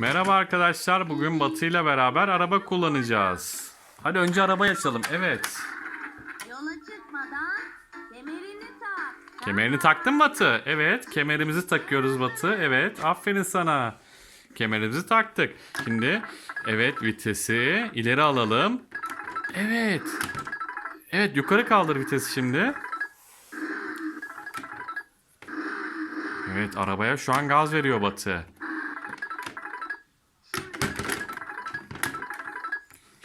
Merhaba arkadaşlar. Bugün Batı ile beraber araba kullanacağız. Hadi önce arabayı açalım. Evet. Yola çıkmadan kemerini tak. Kemerini taktın Batı? Evet. Kemerimizi takıyoruz Batı. Evet. Aferin sana. Kemerimizi taktık. Şimdi evet vitesi ileri alalım. Evet. Evet yukarı kaldır vitesi şimdi. Evet arabaya şu an gaz veriyor Batı.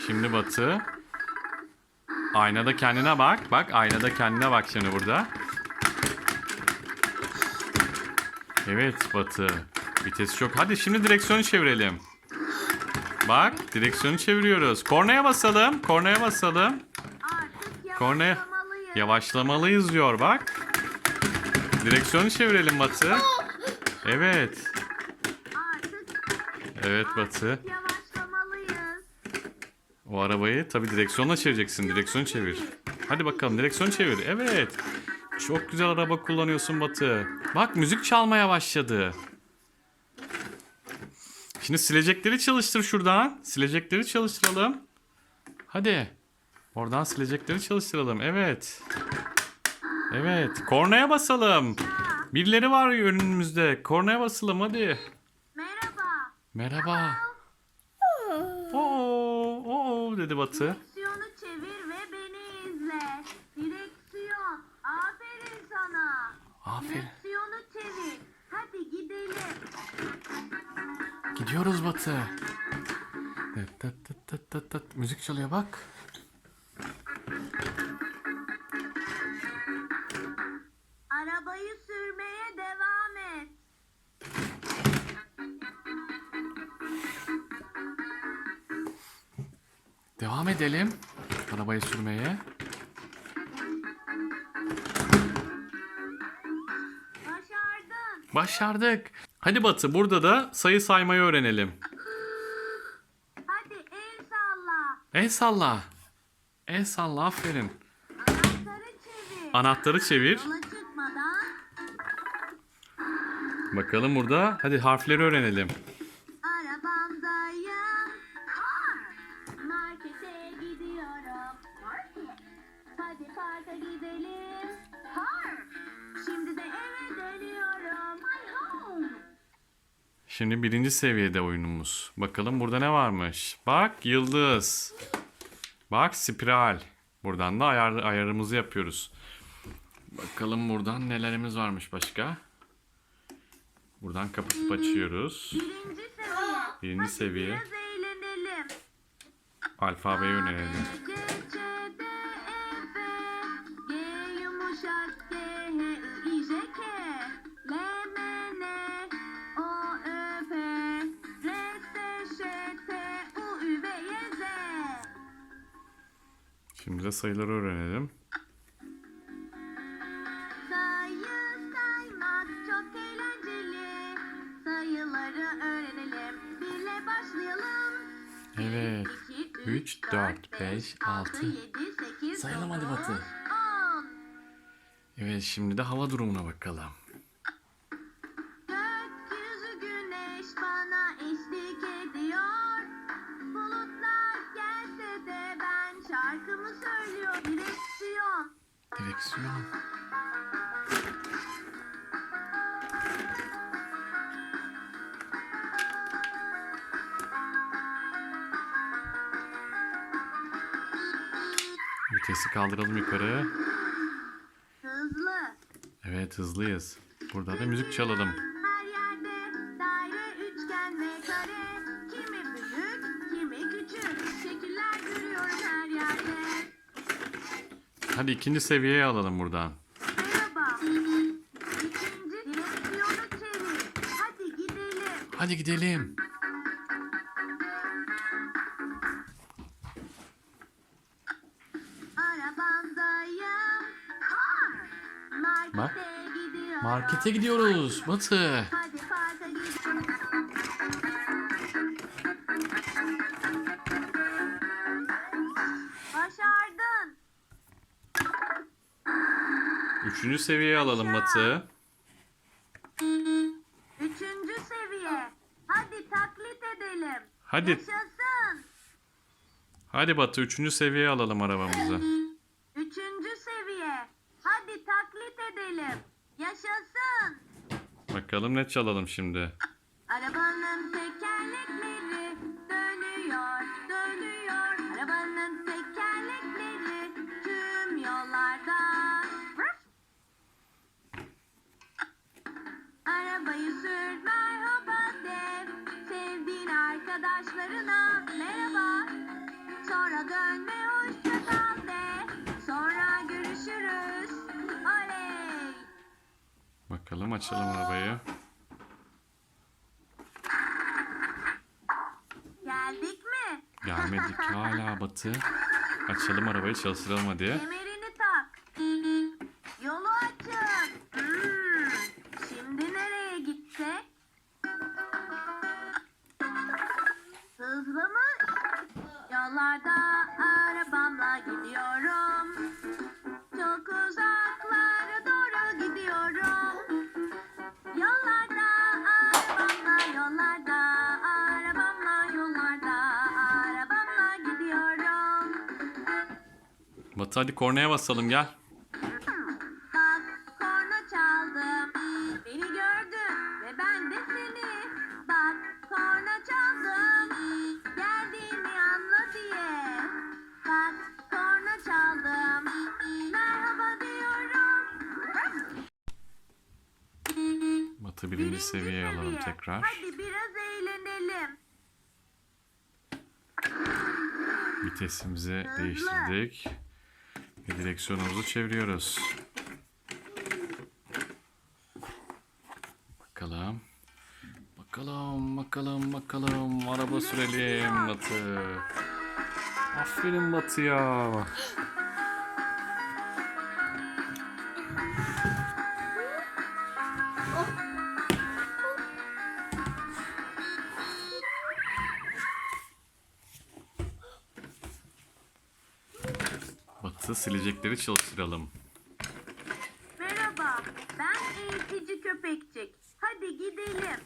Şimdi Batı. Aynada kendine bak. Bak aynada kendine bak şimdi burada. Evet Batı. Vites çok. Hadi şimdi direksiyonu çevirelim. Bak direksiyonu çeviriyoruz. Kornaya basalım. Kornaya basalım. Kornaya yavaşlamalıyız. diyor bak. Direksiyonu çevirelim Batı. Evet. Evet Batı. O arabayı tabii direksiyonla çevireceksin. Direksiyonu çevir. Hadi bakalım direksiyonu çevir. Evet. Çok güzel araba kullanıyorsun Batı. Bak müzik çalmaya başladı. Şimdi silecekleri çalıştır şuradan. Silecekleri çalıştıralım. Hadi. Oradan silecekleri çalıştıralım. Evet. Evet. Kornaya basalım. Birileri var önümüzde. Kornaya basalım hadi. Merhaba. Merhaba. Dedi Batı. Direksiyonu çevir ve beni izle. Direksiyon. Aferin sana. Aferin. Direksiyonu çevir. Hadi gidelim. Gidiyoruz Batı. Tıt tıt tıt tıt tıt. Müzik çalıyor bak. Devam edelim. Arabayı sürmeye. Başardın. Başardık. Hadi Batı burada da sayı saymayı öğrenelim. Hadi el salla. El salla. El salla aferin. Anahtarı çevir. Anahtarı çevir. Yola çıkmadan Bakalım burada. Hadi harfleri öğrenelim. Markete gidiyorum. Market. Hadi parka gidelim. Park. Şimdi de eve dönüyorum. My home. Şimdi birinci seviyede oyunumuz. Bakalım burada ne varmış. Bak yıldız. Bak spiral. Buradan da ayar, ayarımızı yapıyoruz. Bakalım buradan nelerimiz varmış başka. Buradan kapatıp açıyoruz. Birinci seviye. Birinci seviye. Biraz eğlenelim. Alfabeyi öğrenelim. C, C, D, E, F, G yumuşak G, H, I, J, K, L, M, N, O, Ö, P, R, S, Ş, T, U, Ü, V, Y, Z. Şimdi de sayıları öğrenelim. Evet. 2, 3, 4, 5, 6. 7, 8, Sayalım hadi Batı. 10. Evet şimdi de hava durumuna bakalım. Gökyüzü Vitesi kaldıralım yukarı. Hızlı. Evet hızlıyız. Burada da müzik çalalım. Her yerde daire, üçgen ve kare. Kimi büyük, kimi küçük. Şekiller görüyorum her yerde. Hadi ikinci seviyeye alalım buradan. Merhaba. İkinci direksiyonu çevir. Hadi gidelim. Hadi gidelim. Bak. Markete gidiyoruz Batı. Başardın. Üçüncü seviyeye alalım Batı. Üçüncü seviye. Hadi taklit Hadi. Yaşasın. Hadi Batı üçüncü seviyeye alalım arabamızı. Üçüncü seviye. Hadi taklit edelim. Yaşasın. Bakalım ne çalalım şimdi. Arabanın tekerlekleri dönüyor, dönüyor. Arabanın tekerlekleri tüm yollarda. Arabayı sür merhaba de. Sevdiğin arkadaşlarına merhaba. Sonra dön Bakalım açalım arabayı. Geldik mi? Gelmedik hala Batı. Açalım arabayı çalıştıralım hadi. Kemerini tak. Yolu açın. Hmm, Şimdi nereye gitsek? Hızlı mı? Yollarda Batı hadi kornaya basalım gel. Bak korna çaldım. Beni gördün ve ben de seni. Bak korna çaldım. Geldiğimi anla diye. Bak korna çaldım. Merhaba diyorum. Batı birinci seviyeye alalım seviye. tekrar. Hadi biraz eğlenelim. Vitesimizi değiştirdik. Ve direksiyonumuzu çeviriyoruz. Bakalım. Bakalım, bakalım, bakalım. Araba sürelim Batı. Aferin Batı ya. Artı silecekleri çalıştıralım. Merhaba, ben eğitici köpekçik. Hadi gidelim.